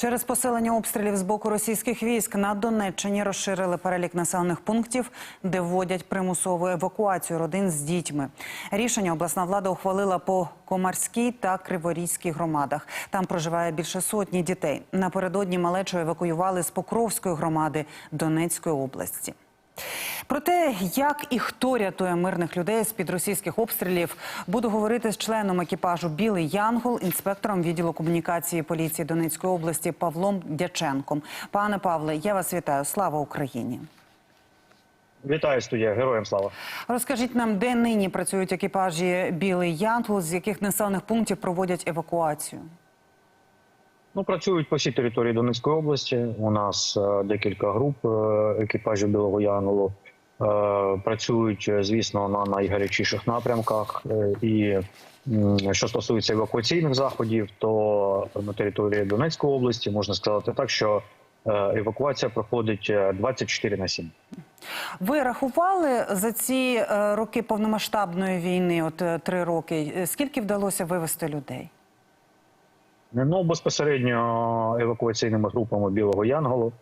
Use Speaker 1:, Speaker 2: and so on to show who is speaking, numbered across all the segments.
Speaker 1: Через посилення обстрілів з боку російських військ на Донеччині розширили перелік населених пунктів, де вводять примусову евакуацію родин з дітьми. Рішення обласна влада ухвалила по Комарській та Криворізькій громадах. Там проживає більше сотні дітей. Напередодні малечу евакуювали з Покровської громади Донецької області. Про те, як і хто рятує мирних людей з під російських обстрілів, буду говорити з членом екіпажу Білий Янгол, інспектором відділу комунікації поліції Донецької області Павлом Дяченком. Пане Павле, я вас вітаю. Слава Україні!
Speaker 2: Вітаю студія, героям слава.
Speaker 1: Розкажіть нам, де нині працюють екіпажі Білий Янгол, з яких населених пунктів проводять евакуацію.
Speaker 2: Ну, працюють по всій території Донецької області. У нас е, декілька груп е, екіпажів Білого Янголу. Е, працюють, е, звісно, на найгарячіших напрямках. Е, і що стосується евакуаційних заходів, то на території Донецької області можна сказати так, що евакуація проходить е, 24 на 7.
Speaker 1: Ви рахували за ці роки повномасштабної війни, от три роки, скільки вдалося вивезти людей?
Speaker 2: Ну безпосередньо евакуаційними групами Білого Янголу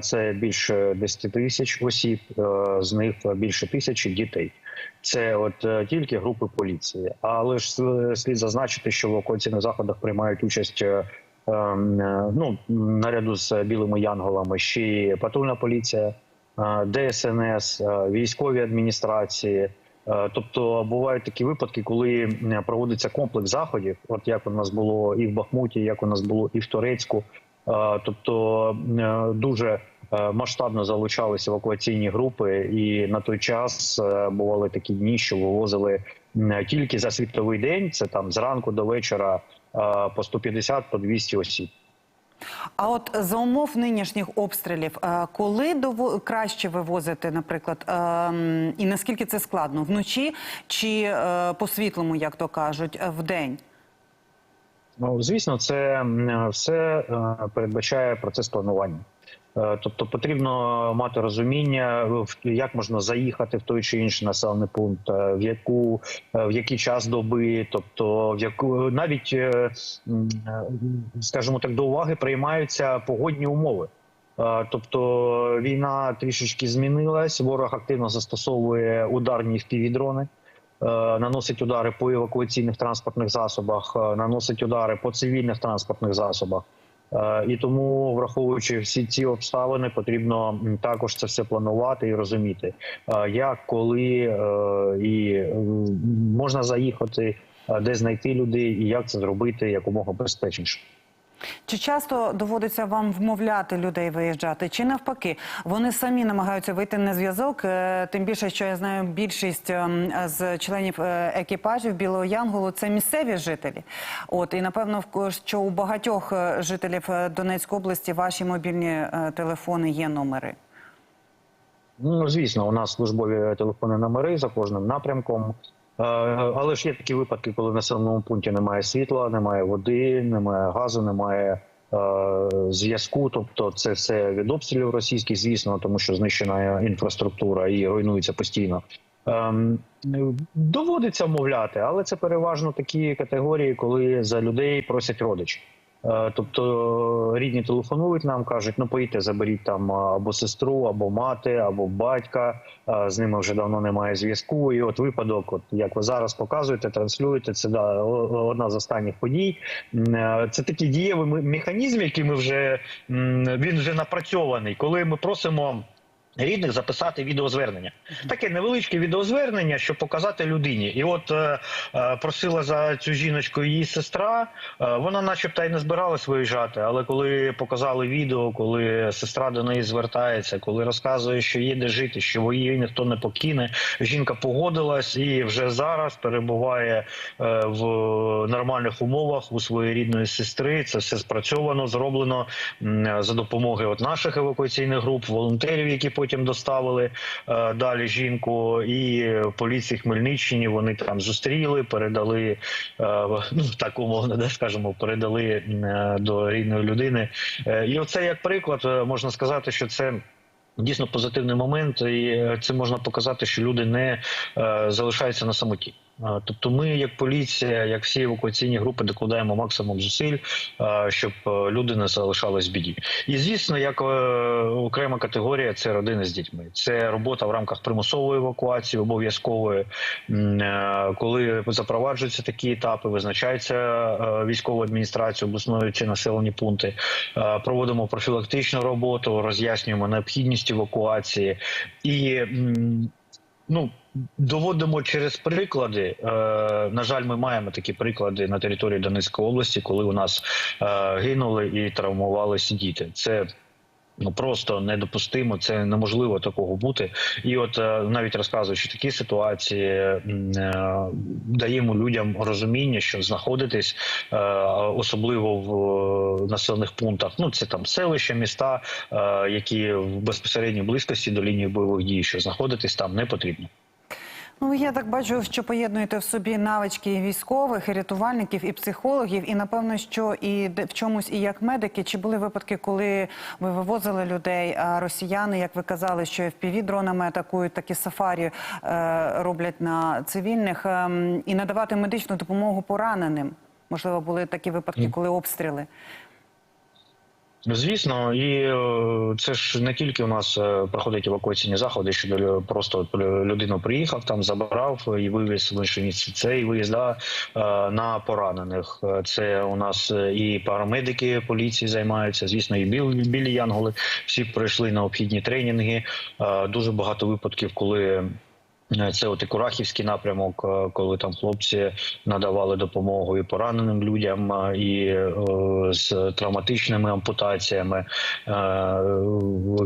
Speaker 2: це більше 10 тисяч осіб, е, з них більше тисячі дітей. Це от е, тільки групи поліції. Але ж е, слід зазначити, що в евакуаційних заходах приймають участь. е, е, Ну наряду з білими янголами ще й патрульна поліція, е, ДСНС, е, військові адміністрації. Е, Тобто бувають такі випадки, коли проводиться комплекс заходів, от як у нас було і в Бахмуті, як у нас було і в Турецьку. Е, Тобто е, дуже е, масштабно залучалися евакуаційні групи, і на той час бували такі дні, що вивозили тільки за світовий день. Це там зранку до вечора по 150 по 200 осіб.
Speaker 1: А от за умов нинішніх обстрілів, коли дово- краще вивозити, наприклад, ем, і наскільки це складно вночі чи по світлому, як то кажуть, е, вдень?
Speaker 2: Ну, звісно, це все е, передбачає процес планування. Е, Тобто потрібно мати розуміння, як можна заїхати в той чи інший населений пункт, е, в яку в який час доби, тобто в яку навіть, скажімо так, до уваги приймаються погодні умови. Тобто війна трішечки змінилась. Ворог активно застосовує ударні впівдрони. Е, наносить удари по евакуаційних транспортних засобах, е, наносить удари по цивільних транспортних засобах. Е, І тому, враховуючи всі ці обставини, потрібно також це все планувати і розуміти, як, коли і можна заїхати, де знайти людей, і як це зробити якомога безпечніше.
Speaker 1: Чи часто доводиться вам вмовляти людей виїжджати? Чи навпаки, вони самі намагаються вийти на зв'язок? Е, Тим більше, що я знаю, більшість ем, з членів е, екіпажів Білого Янголу це місцеві жителі. От і напевно, що у багатьох е, жителів Донецької області ваші мобільні телефони є номери.
Speaker 2: Ну, звісно, у нас службові телефонні номери за кожним напрямком. Е, Але ж є такі випадки, коли в населеному пункті немає світла, немає води, немає газу, немає е, зв'язку. Тобто, це все від обстрілів російських, звісно, тому що знищена інфраструктура і руйнується постійно. Ем, Доводиться вмовляти, але це переважно такі категорії, коли за людей просять родичі. Е, Тобто рідні телефонують нам, кажуть, ну поїдьте, заберіть там або сестру, або мати, або батька. З ними вже давно немає зв'язку. І от випадок, от як ви зараз показуєте, транслюєте, це да, одна з останніх подій. Е, Це такий дієвий механізм, який ми вже він вже напрацьований, коли ми просимо. Рідних записати відеозвернення, таке невеличке відеозвернення, щоб показати людині. І от е, е, просила за цю жіночку її сестра. Е, вона, начебто, й не збиралась виїжджати, але коли показали відео, коли сестра до неї звертається, коли розказує, що є де жити, що її ніхто не покине. Жінка погодилась і вже зараз перебуває е, в нормальних умовах у своєї рідної сестри. Це все спрацьовано, зроблено м, за допомогою от наших евакуаційних груп, волонтерів, які потім доставили е, далі жінку, і поліції Хмельниччині. Вони там зустріли, передали е, ну так умовно, де скажемо, передали е, до рідної людини. І оце як приклад можна сказати, що це. Дійсно позитивний момент, і це можна показати, що люди не е, залишаються на самоті. Тобто, ми, як поліція, як всі евакуаційні групи, докладаємо максимум зусиль, щоб е, люди не залишались в біді. І звісно, як е, окрема категорія, це родини з дітьми. Це робота в рамках примусової евакуації, обов'язкової, е, коли запроваджуються такі етапи, визначається військова адміністрація обласної чи населені пункти. Проводимо профілактичну роботу, роз'яснюємо необхідність евакуації і. Ну, доводимо через приклади. Е, на жаль, ми маємо такі приклади на території Донецької області, коли у нас е, гинули і травмувалися діти. Це ну просто недопустимо. Це неможливо такого бути. І от е, навіть розказуючи такі ситуації, е, даємо людям розуміння, що знаходитись е, особливо в населених пунктах. Ну це там селища, міста, які в безпосередній близькості до лінії бойових дій, що знаходитись там не потрібно.
Speaker 1: Ну я так бачу, що поєднуєте в собі навички військових, і рятувальників, і психологів, і напевно, що і в чомусь і як медики. Чи були випадки, коли ви вивозили людей, а росіяни, як ви казали, що fpv дронами атакують, такі сафарі е, роблять на цивільних, ем, і надавати медичну допомогу пораненим? Можливо, були такі випадки, коли обстріли.
Speaker 2: Звісно, і е, це ж не тільки у нас е, проходять евакуаційні заходи, що просто людину приїхав, там забрав і вивіз в інше місце. Це і виїзд да, е, на поранених. Це у нас і парамедики поліції займаються. Звісно, і біл, білі янголи. Всі пройшли необхідні тренінги. Дуже багато випадків, коли. Е, Це от і Курахівський напрямок, е, коли там хлопці надавали допомогу і пораненим людям, е, і з травматичними ампутаціями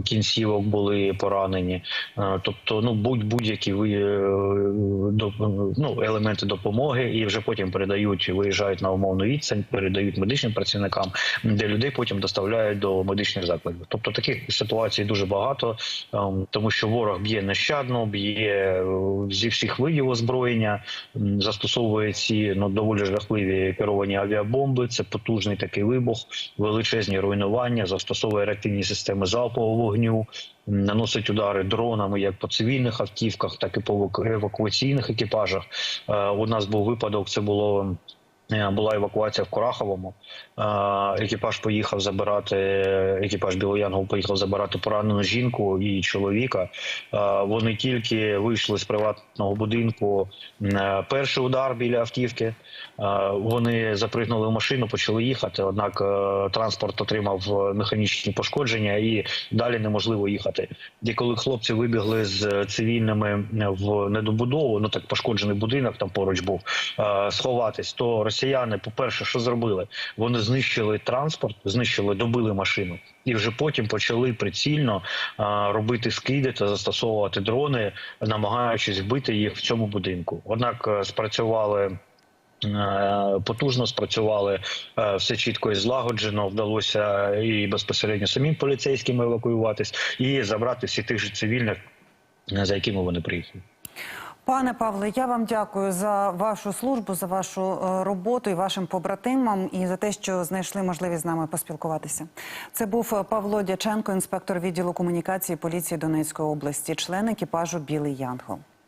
Speaker 2: кінцівок були поранені. Тобто, ну будь будь-які ви до- ну, елементи допомоги, і вже потім передають, виїжджають на умовну відстань, передають медичним працівникам, де людей потім доставляють до медичних закладів. Тобто таких ситуацій дуже багато, ем, тому що ворог б'є нещадно, б'є зі всіх видів озброєння, застосовує ці ну доволі жахливі керовані авіабомби. Це потужний такий вибух, величезні руйнування, застосовує реактивні системи залпового вогню. Наносить удари дронами як по цивільних автівках, так і по евакуаційних екіпажах. Е, У нас був випадок. Це було була евакуація в Кураховому. Е, Екіпаж поїхав забирати. Екіпаж Білоянгол поїхав забирати поранену жінку і чоловіка. Е, Вони тільки вийшли з приватного будинку. е, Перший удар біля автівки. Е, Вони запригнули в машину, почали їхати. Однак е, транспорт отримав е, механічні пошкодження і далі неможливо їхати. І коли хлопці вибігли з цивільними в недобудову, ну так пошкоджений будинок там поруч був е, сховатись, то росіяни, по-перше, що зробили? Вони знищили транспорт, знищили, добили машину, і вже потім почали прицільно е, робити скиди та застосовувати дрони, намагаючись вбити їх в цьому будинку. Однак е, спрацювали. Е, Потужно спрацювали е, все чітко і злагоджено. Вдалося і безпосередньо самим поліцейським евакуюватись і забрати всіх тих же цивільних, за якими вони приїхали.
Speaker 1: Пане Павле, я вам дякую за вашу службу, за вашу е, роботу і вашим побратимам, і за те, що знайшли можливість з нами поспілкуватися. Це був е, Павло Дяченко, інспектор відділу комунікації поліції Донецької області, член екіпажу Білий Янгол.